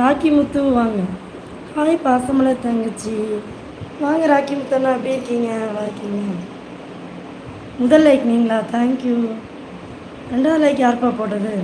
ராக்கி முத்து வாங்க. ஹாய் பாசமலை தங்கச்சி. வாங்க ராக்கி முத்தண்ணா எப்படி இருக்கீங்க? நல்லா இருக்கீங்க. முதல் லைக் நீங்களா? தேங்க்யூ ரெண்டாவது லைக் யாருப்பா போட்டது?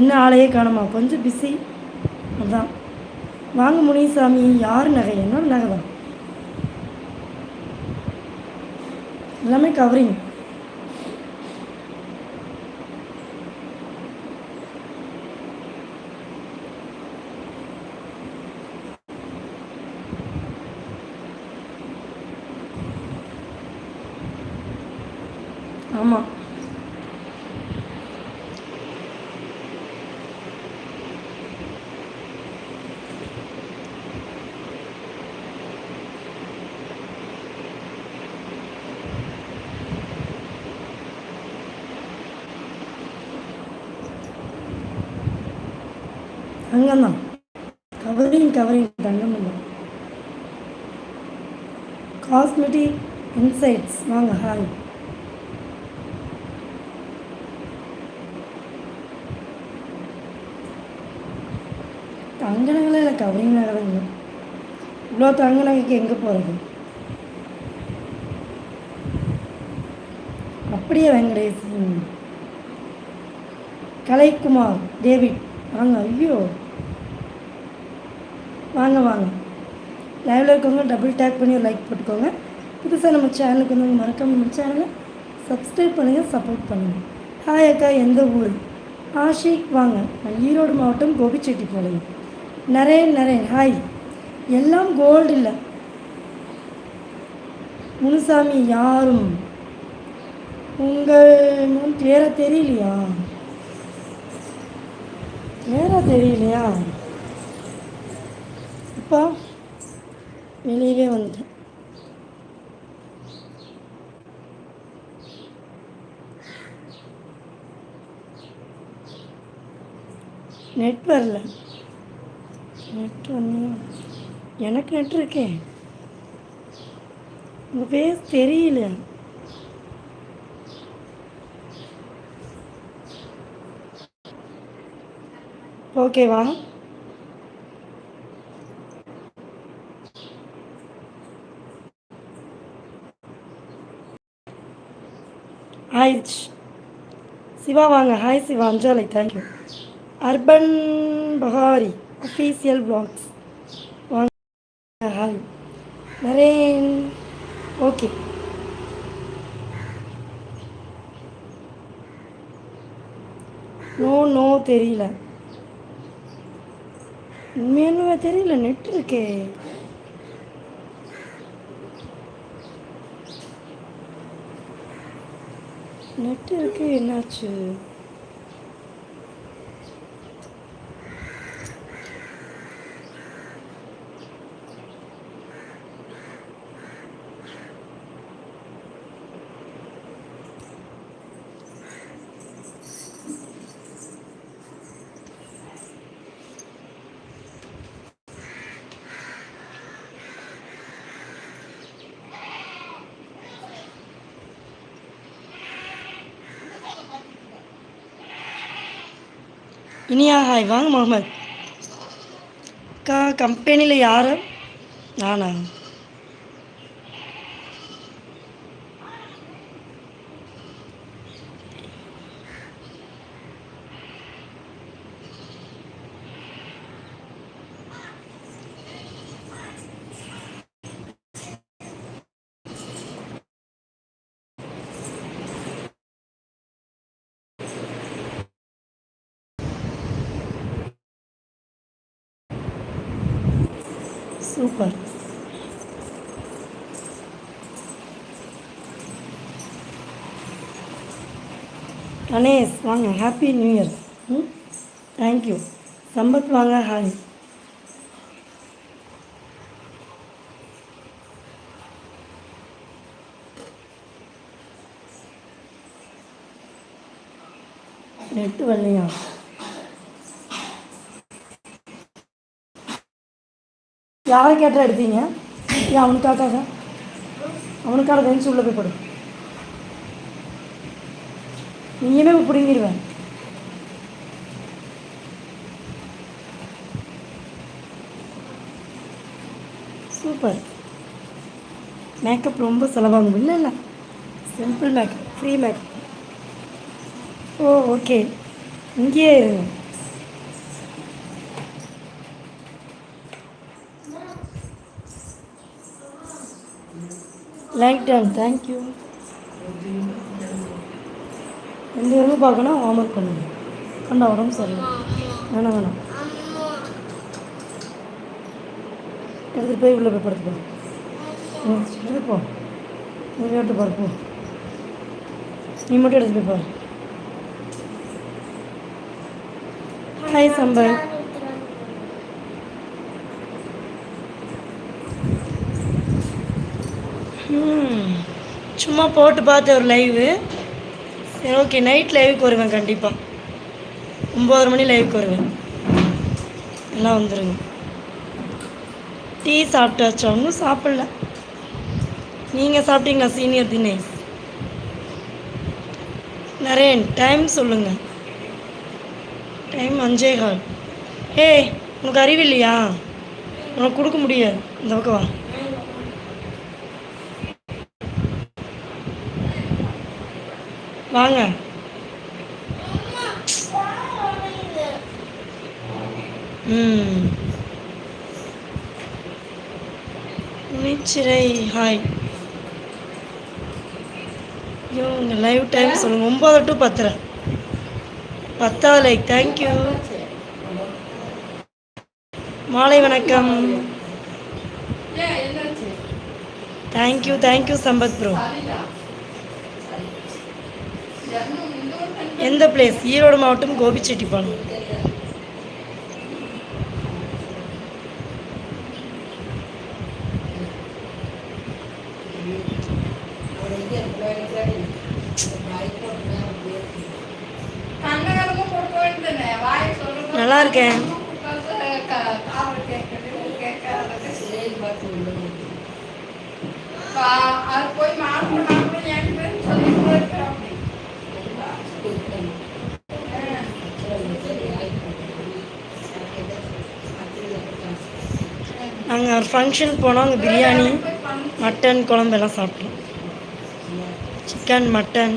என்ன ஆளையே காணுமா? கொஞ்சம் பிஸி அதான். வாங்க முனிசாமி யார் நகை? என்னோட நகை தான். எல்லாமே கவரிங் ஆமாம் தங்கம் தான் கவரிங் கவரிங் தங்கம் இல்லை காஸ்மெட்டிக் இன்சைட்ஸ் வாங்க ஹாய் தங்க நகை இல்லை கவரிங் நகை தான் இவ்வளோ தங்க நகைக்கு எங்கே போகிறது அப்படியே வெங்கடேஷ் கலைக்குமார் டேவிட். வாங்க ஐயோ. வாங்க வாங்க. லைவில் இருக்கவங்க டபுள் டேக் பண்ணி ஒரு லைக் போட்டுக்கோங்க. புதுசாக நம்ம சேனலுக்கு வந்து மறக்காம நம்ம சேனலை சப்ஸ்கிரைப் பண்ணுங்கள் சப்போர்ட் பண்ணுங்கள் ஹாய் அக்கா எந்த ஊர்? ஆஷிக் வாங்க. நான் ஈரோடு மாவட்டம் கோபிச்செட்டிப்பாளையம். நரேன் நரேன். ஹாய் எல்லாம் கோல்டு இல்லை. முனுசாமி யாரும்? உங்கள் முன் கிளியராக தெரியலையா? கிளியராக தெரியலையா? அப்பா வெளியவே வந்துட்டேன். நெட் வரல. நெட் வந்து எனக்கு நெட் இருக்கே. உங்கள் பேஸ் தெரியல. ஓகேவா ஆயிடுச்சு சிவா வாங்க. Hi Siva. Anjalai thank you urban Pahari official blocks வாங்க. Hi Naren okay no no தெரியல. உண்மையாலுமே தெரியல. நெட் இருக்கே. நெட் இருக்கு என்னாச்சு? இனியா ஹாய் வாங்க முகமது. அக்கா கம்பெனியில் யார்? நானா? சூப்பர் கணேஷ் வாங்க ஹாப்பி நியூ இயர் ம் தேங்க்யூ சம்பத் வாங்க ஹாய் நெட்டு வரலையா யாரை கேட்டால் எடுத்தீங்க? ஏன் அவனுக்காக அவனுக்காக தான். உள்ளே போய் படு. நீயுமே பிடுங்கிடுவேன் சூப்பர் மேக்கப் ரொம்ப செலவாகும். இல்லை இல்லை. சிம்பிள் மேக்கப் ஃப்ரீ மேக்கப் ஓ ஓகே இங்கேயே லைக் டன் தேங்க்யூ எந்த பேருமே பார்க்கணும் ஹோம்ஒர்க் பண்ணுங்க. கண்டா உடம்பு சரியில்லை. வேணாம் வேணாம். எடுத்துகிட்டு போய் உள்ளே போய் படுத்துப்போம் போ. நீ பாரு போ. நீ மட்டும் எடுத்துகிட்டு போய் பாரு. ஹாய் சம்பல் ம் சும்மா போட்டு பார்த்த ஒரு லைவு சரி ஓகே நைட் லைவுக்கு வருவேன் கண்டிப்பாக ஒம்பது மணி லைவுக்கு வருவேன். எல்லாம் வந்துடுங்க டீ சாப்பிட்டாச்சா? ஒன்றும் சாப்பிடல. நீங்கள் சாப்பிட்டீங்களா சீனியர் தினேஷ்? நரேன் டைம் சொல்லுங்கள் டைம் அஞ்சே கால். ஏய் உனக்கு அறிவு இல்லையா? உனக்கு கொடுக்க முடியாது. இந்த பக்கம் வா. வாங்க. ம். நிச்சிரை ஹாய். ஐயோ உங்கள் லைவ் டைம் சொல்லுங்கள் ஒம்பது டு பத்தரை. பத்தாவது லைக் தேங்க்யூ மாலை வணக்கம். Thank you thank you Sampath bro எந்த பிளேஸ் ஈரோடு மாவட்டம் கோபிச்செட்டிப்பாளையம். நல்லா இருக்கேன். போய் மாப்பிள்ள நாங்கள் ஒரு ஃபங்க்ஷனுக்கு போனோம் அங்கே பிரியாணி மட்டன் குழம்பு எல்லாம் சாப்பிட்டோம். சிக்கன் மட்டன்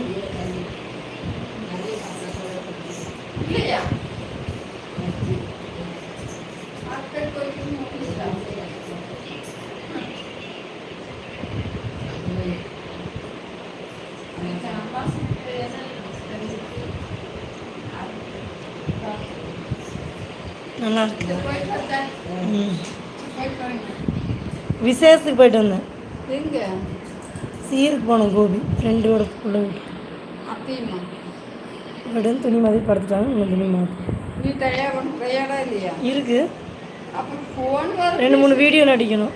நல்லா இருக்கு. ம். விசேஷத்துக்கு போயிட்டு வந்தேன். சீருக்கு போனோம் கோபி. ஃப்ரெண்டோட பிள்ளை வீட்டு துணி மாதிரி படுத்துட்டாங்க உங்கள் துணி மாதிரி இருக்கு. ரெண்டு மூணு வீடியோ நடிக்கணும்.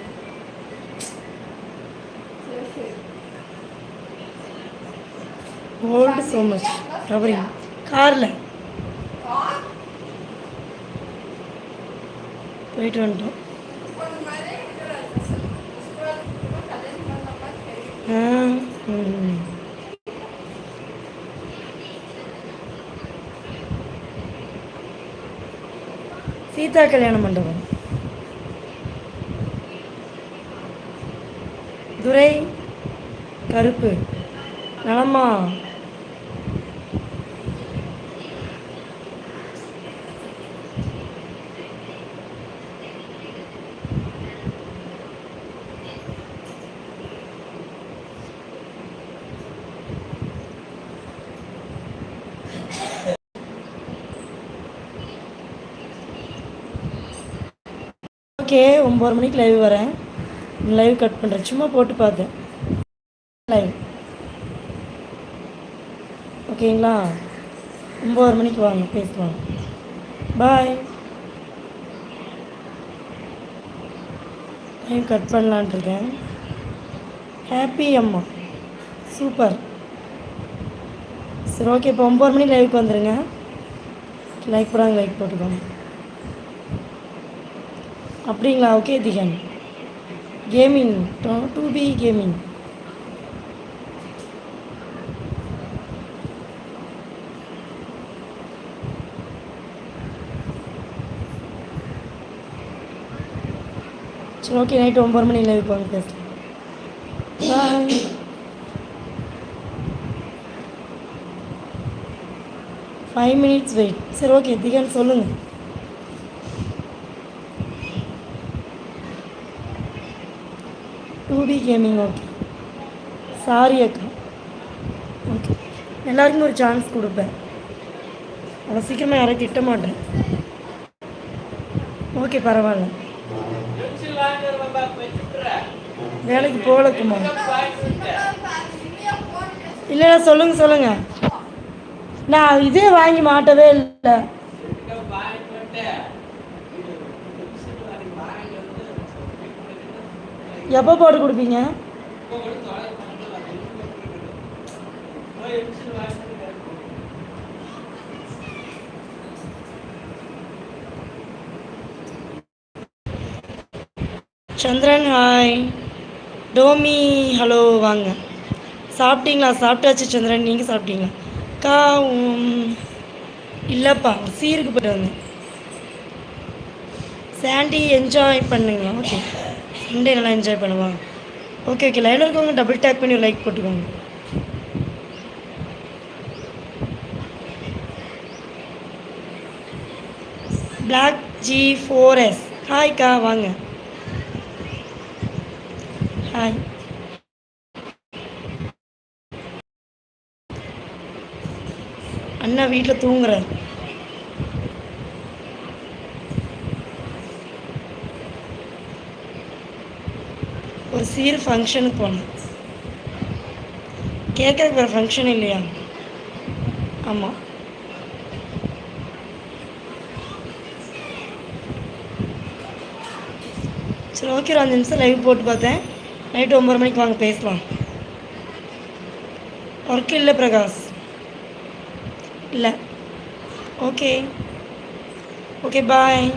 கோல்டு ஸோ மச் கவரிங் காரில் போயிட்டு வந்துட்டோம் கொஞ்சம் மாதிரி இருக்கிறாரு. கல்யாணம் பண்ண மாதிரி தெரியும். ஆ ம் சீதா கல்யாண மண்டபம். துரை கருப்பு நலமா? ஓகே ஒம்பது மணிக்கு லைவ் வரேன். லைவ் கட் பண்ணுறேன் சும்மா போட்டு பார்த்தேன். லைவ் ஓகேங்களா ஒம்பது மணிக்கு வாங்க பேசலாம். பாய் லைவ் கட் பண்ணலான்ட்டு இருக்கேன். ஹாப்பி அம்மா. சூப்பர் சரி ஓகே இப்போ ஒம்பது மணிக்கு லைவுக்கு வந்துடுங்க லைக் போடாங்க லைக் போட்டுக்கோங்க. அப்படிங்களா? Okay திகன். Gaming two B gaming சரி ஓகே நைட் ஒம்பது மணி லைவ் வாங்க பேசலாம். பாய் ஃபைவ் மினிட்ஸ் வெயிட் சரி ஓகே திகன் சொல்லுங்கள் two B gaming okay. Sorry அக்கா. ஓகே. எல்லாருக்கும் ஒரு சான்ஸ் கொடுப்பேன். அதை சீக்கிரமாக யாரையும் திட்ட மாட்டேன். ஓகே பரவாயில்ல. வேலைக்கு போகல இல்லை சொல்லுங்கள் சொல்லுங்கள் நான் இதே வாங்கி மாட்டவே இல்லை வாங்கிட்டு வந்துட்டேன் பென்சில் வாங்கி வாங்கிட்டு வந்து எப்போ போட்டு கொடுப்பீங்க? சந்திரன் ஹாய் டோமி ஹலோ வாங்க. சாப்பிட்டீங்களா? சாப்பிட்டாச்சு சந்திரன் நீங்கள் சாப்பிட்டீங்களா? அக்கா உம், இல்லைப்பா சீருக்கு போயிட்டு வந்தேன். சாண்டி என்ஜாய் பண்ணுங்க ஓகே சண்டே நல்லா என்ஜாய் பண்ணுவாங்க. ஓகே ஓகே லைனில் இருக்கவங்க டபுள் டேக் பண்ணி லைக் போட்டுக்கோங்க. பிளாக் ஜி ஃபோர் எஸ் ஹாய்க்கா வாங்க. ஹாய் அண்ணா வீட்டில் தூங்குறார். சீர் ஃபங்க்ஷனுக்கு போனேன் கேட்கறதுக்கு வேறு ஃபங்க்ஷன் இல்லையா? ஆமாம் சரி ஓகே ஒரு அஞ்சு நிமிஷம் லைவ் போட்டு பார்த்தேன். நைட்டு ஒம்பது மணிக்கு வாங்க பேசலாம். ஒர்க் இல்லை பிரகாஷ். இல்லை. Okay okay bye